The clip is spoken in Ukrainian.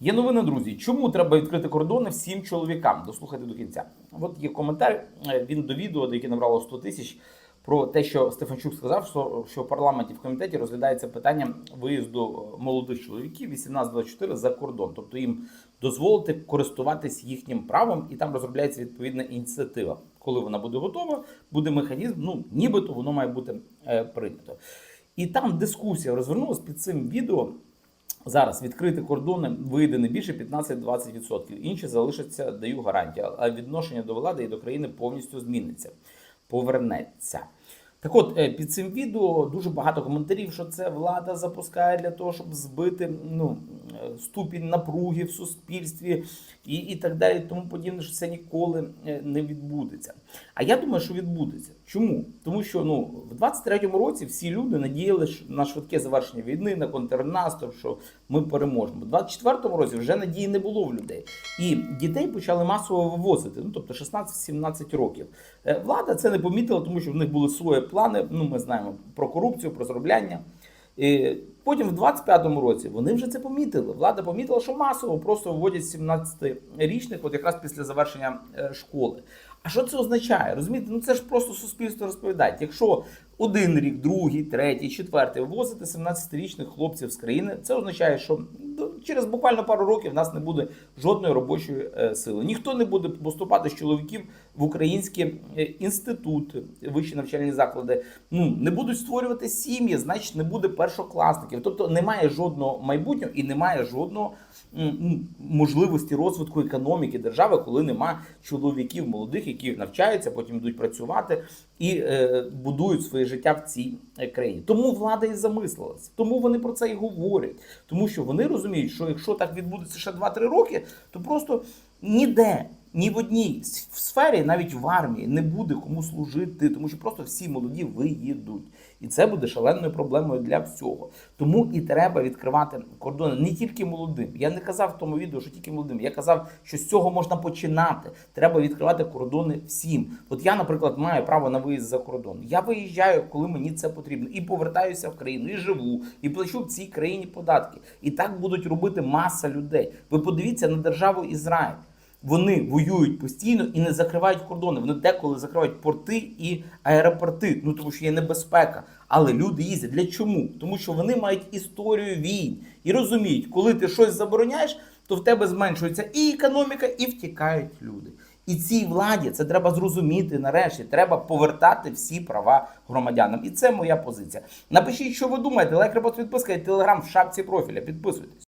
Є новини, друзі. Чому треба відкрити кордони всім чоловікам? Дослухайте до кінця. От є коментар. е, Він до відео, яке набрало 100 тисяч, про те, що Стефанчук сказав, що, що в парламенті в комітеті розглядається питання виїзду е, молодих чоловіків 18-24 за кордон, тобто їм дозволити користуватись їхнім правом, і там розробляється відповідна ініціатива. Коли вона буде готова, буде механізм. Ну нібито воно має бути е, прийнято. І там дискусія розвернулася під цим відео. Зараз відкрити кордони вийде не більше 15-20%. Інші залишаться, даю гарантію. А відношення до влади і до країни повністю зміниться, повернеться. Так от, е, під цим відео дуже багато коментарів, що це влада запускає для того, щоб збити ну, ступінь напруги в суспільстві і, і так далі, тому подібне, що це ніколи е, не відбудеться. А я думаю, що відбудеться. Чому? Тому що ну, в 23-му році всі люди надіяли на швидке завершення війни, на контрнаступ, що ми переможемо. В 24-му році вже надії не було в людей. І дітей почали масово вивозити, ну тобто 16-17 років. Е, Влада це не помітила, тому що в них були свої плани. Ну, ми знаємо про корупцію, про зробляння. І потім в 25-му році вони вже це помітили. Влада помітила, що масово просто вводять 17-річних, от якраз після завершення е, школи. А що це означає? Розумієте, ну це ж просто суспільство розповідає. Якщо один рік, другий, третій, четвертий ввозити 17-річних хлопців з країни, це означає, що через буквально пару років в нас не буде жодної робочої е, сили. Ніхто не буде поступати з чоловіків в українські е, інститути, вищі навчальні заклади. Ну не будуть створювати сім'ї, значить не буде першокласників. Тобто немає жодного майбутнього і немає жодного можливості розвитку економіки держави, коли нема чоловіків молодих, які навчаються, потім йдуть працювати і е, будують своє життя в цій е, країні. Тому влада і замислилась, тому вони про це і говорять. Тому що вони розуміють, що якщо так відбудеться ще 2-3 роки, то просто ніде. Ні в одній сфері, навіть в армії, не буде кому служити, тому що просто всі молоді виїдуть. І це буде шаленою проблемою для всього. Тому і треба відкривати кордони не тільки молодим. Я не казав в тому відео, що тільки молодим. Я казав, що з цього можна починати. Треба відкривати кордони всім. От я, наприклад, маю право на виїзд за кордон. Я виїжджаю, коли мені це потрібно, і повертаюся в країну, і живу, і плачу в цій країні податки. І так будуть робити маса людей. Ви подивіться на державу Ізраїль. Вони воюють постійно і не закривають кордони. Вони деколи закривають порти і аеропорти, ну тому що є небезпека. Але люди їздять. Для чому? Тому що вони мають історію війн і розуміють, коли ти щось забороняєш, то в тебе зменшується і економіка, і втікають люди. І цій владі це треба зрозуміти нарешті. Треба повертати всі права громадянам. І це моя позиція. Напишіть, що ви думаєте. Лайк, репост, підписка і телеграм в шапці профіля. Підписуйтесь.